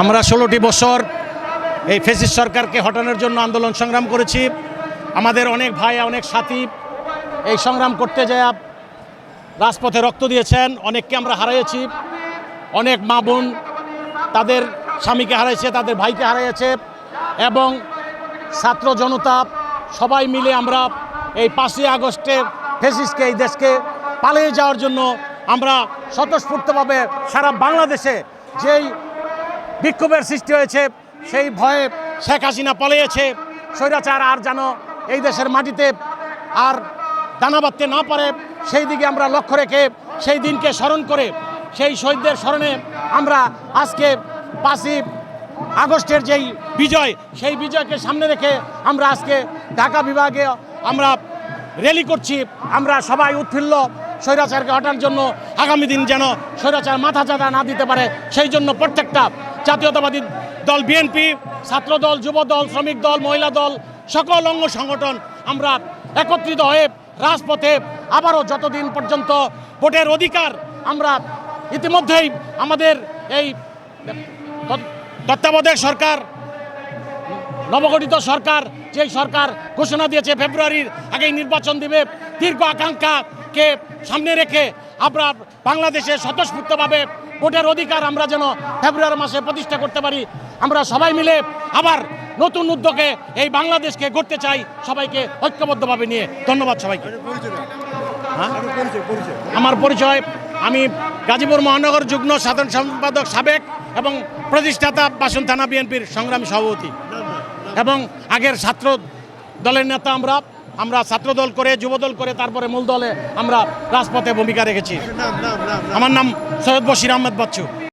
আমরা ষোলোটি বছর এই ফেসিস সরকারকে হটানোর জন্য আন্দোলন সংগ্রাম করেছি। আমাদের অনেক ভাই, অনেক সাথী এই সংগ্রাম করতে যায় রাজপথে রক্ত দিয়েছেন। অনেককে আমরা হারিয়েছি অনেক মা বোন তাদের স্বামীকে হারাইছে, তাদের ভাইকে হারিয়েছে এবং ছাত্র জনতা সবাই মিলে আমরা এই পাঁচই আগস্টে ফেসিসকে, এই দেশকে পালিয়ে যাওয়ার জন্য আমরা স্বতঃস্ফূর্তভাবে সারা বাংলাদেশে যেই বিক্ষোভের সৃষ্টি হয়েছে। সেই ভয়ে শেখ হাসিনা পালিয়েছে। স্বৈরাচার আর যেন এই দেশের মাটিতে আর দানা বাঁধতে না পারে, সেই দিকে আমরা লক্ষ্য রেখে সেই দিনকে স্মরণ করে, সেই শহীদদের স্মরণে আমরা আজকে পাঁচই আগস্টের যেই বিজয়, সেই বিজয়কে সামনে রেখে আমরা আজকে ঢাকা বিভাগে আমরা র্যালি করছি। আমরা সবাই উৎফুল্ল স্বৈরাচারকে হটার জন্য আগামী দিন যেন স্বৈরাচার মাথা চাঁদা না দিতে পারে, সেই জন্য প্রত্যেকটা জাতীয়তাবাদী দল বিএনপি ছাত্র দল যুব দল শ্রমিক দল, মহিলা দল, সকল অঙ্গ সংগঠন আমরা একত্রিত হয়ে রাজপথে আবারও যতদিন পর্যন্ত ভোটের অধিকার আমরা ইতিমধ্যেই আমাদের এই তত- তত্ত্বাবধায়ক সরকার, নবগঠিত সরকার, যেই সরকার ঘোষণা দিয়েছে ফেব্রুয়ারির আগেই নির্বাচন দিবে, দীর্ঘ আকাঙ্ক্ষাকে সামনে রেখে আমরা বাংলাদেশে স্বতঃস্ফূর্তভাবে ভোটের অধিকার আমরা যেন ফেব্রুয়ারি মাসে প্রতিষ্ঠা করতে পারি। আমরা সবাই মিলে আবার নতুন উদ্যোগে এই বাংলাদেশকে গড়তে চাই সবাইকে ঐক্যবদ্ধভাবে নিয়ে। ধন্যবাদ সবাইকে। হ্যাঁ? আমার পরিচয় আমি গাজীপুর মহানগর যুগ্ম সাধারণ সম্পাদক সাবেক এবং প্রতিষ্ঠাতা বাসন থানা বিএনপির সংগ্রামী সভাপতি। এবং আগের ছাত্র দলের নেতা আমরা। আমরা ছাত্রদল করে যুবদল করে তারপরে মূল দলে আমরা রাজপথে ভূমিকা রেখেছি। আমার নাম সৈয়দ বশির আহমেদ বাচ্চু।